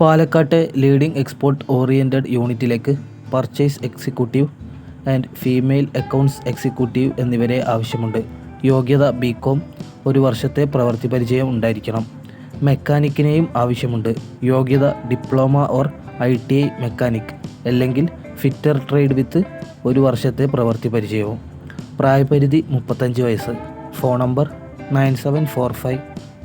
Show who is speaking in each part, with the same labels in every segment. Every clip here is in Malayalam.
Speaker 1: പാലക്കാട്ടെ ലീഡിംഗ് എക്സ്പോർട്ട് ഓറിയന്റഡ് യൂണിറ്റിലേക്ക് purchase executive and female accounts executive എന്നിവരെ ആവശ്യമുണ്ട്. യോഗ്യത ബി കോം ഒരു വർഷത്തെ പ്രവൃത്തി പരിചയം ഉണ്ടായിരിക്കണം. മെക്കാനിക്കിനെയും ആവശ്യമുണ്ട്. യോഗ്യത diploma or I T I mechanic അല്ലെങ്കിൽ ഫിറ്റർ ട്രേഡ് വിത്ത് ഒരു വർഷത്തെ പ്രവൃത്തി പരിചയവും. പ്രായപരിധി മുപ്പത്തഞ്ച് വയസ്സ്. Phone number nine seven four five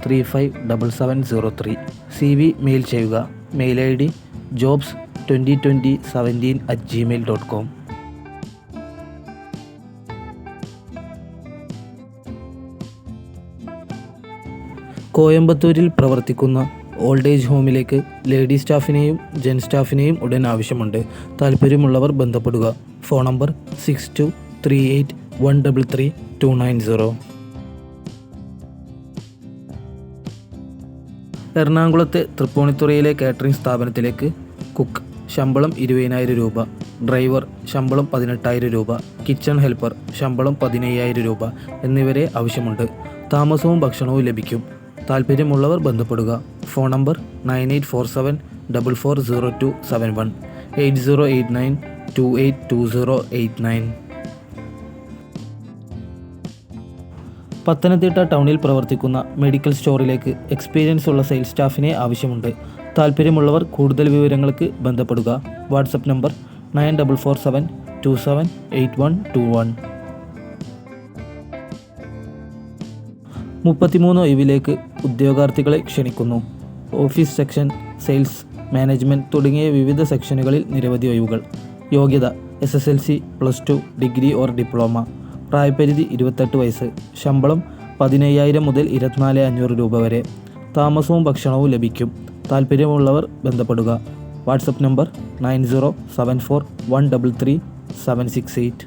Speaker 1: three five double seven zero three. C V mail ചെയ്യുക. Mail I D jobs twenty twenty seventeen at Gmail dot com കോയമ്പത്തൂരിൽ പ്രവർത്തിക്കുന്ന ഓൾഡ് ഏജ് ഹോമിലേക്ക് ലേഡി സ്റ്റാഫിനെയും ജെൻ സ്റ്റാഫിനെയും ഉടൻ ആവശ്യമുണ്ട്. താല്പര്യമുള്ളവർ ബന്ധപ്പെടുക. Phone number six two three eight one double three two nine zero എറണാകുളത്തെ തൃപ്പൂണിത്തുറയിലെ കാറ്ററിംഗ് സ്ഥാപനത്തിലേക്ക് കുക്ക് ശമ്പളം ഇരുപതിനായിരം രൂപ. ഡ്രൈവർ ശമ്പളം പതിനെട്ടായിരം രൂപ. കിച്ചൺ ഹെൽപ്പർ ശമ്പളം പതിനയ്യായിരം രൂപ എന്നിവരെ ആവശ്യമുണ്ട്. താമസവും ഭക്ഷണവും ലഭിക്കും. താല്പര്യമുള്ളവർ ബന്ധപ്പെടുക. Phone number nine eight four seven double four zero two seven one eight zero eight nine two eight two zero eight nine. Pathanamthitta ടൗണിൽ പ്രവർത്തിക്കുന്ന മെഡിക്കൽ സ്റ്റോറിലേക്ക് എക്സ്പീരിയൻസ് ഉള്ള സെയിൽസ് സ്റ്റാഫിനെ ആവശ്യമുണ്ട്. താല്പര്യമുള്ളവർ കൂടുതൽ വിവരങ്ങൾക്ക് ബന്ധപ്പെടുക. WhatsApp number nine double four seven two seven eight one two one. മുപ്പത്തിമൂന്ന് ഒഴിവിലേക്ക് ഉദ്യോഗാർത്ഥികളെ ക്ഷണിക്കുന്നു. ഓഫീസ് സെക്ഷൻ സെയിൽസ് മാനേജ്മെന്റ് തുടങ്ങിയ വിവിധ സെക്ഷനുകളിൽ നിരവധി ഒഴിവുകൾ. യോഗ്യത S S L C plus two degree or diploma പ്രായപരിധി ഇരുപത്തെട്ട് വയസ്സ് ശമ്പളം പതിനയ്യായിരം മുതൽ ഇരുപത്തിനാല് അഞ്ഞൂറ് രൂപ വരെ. താമസവും ഭക്ഷണവും ലഭിക്കും. താല്പര്യമുള്ളവർ ബന്ധപ്പെടുക. WhatsApp number nine zero seven four one double three seven six eight.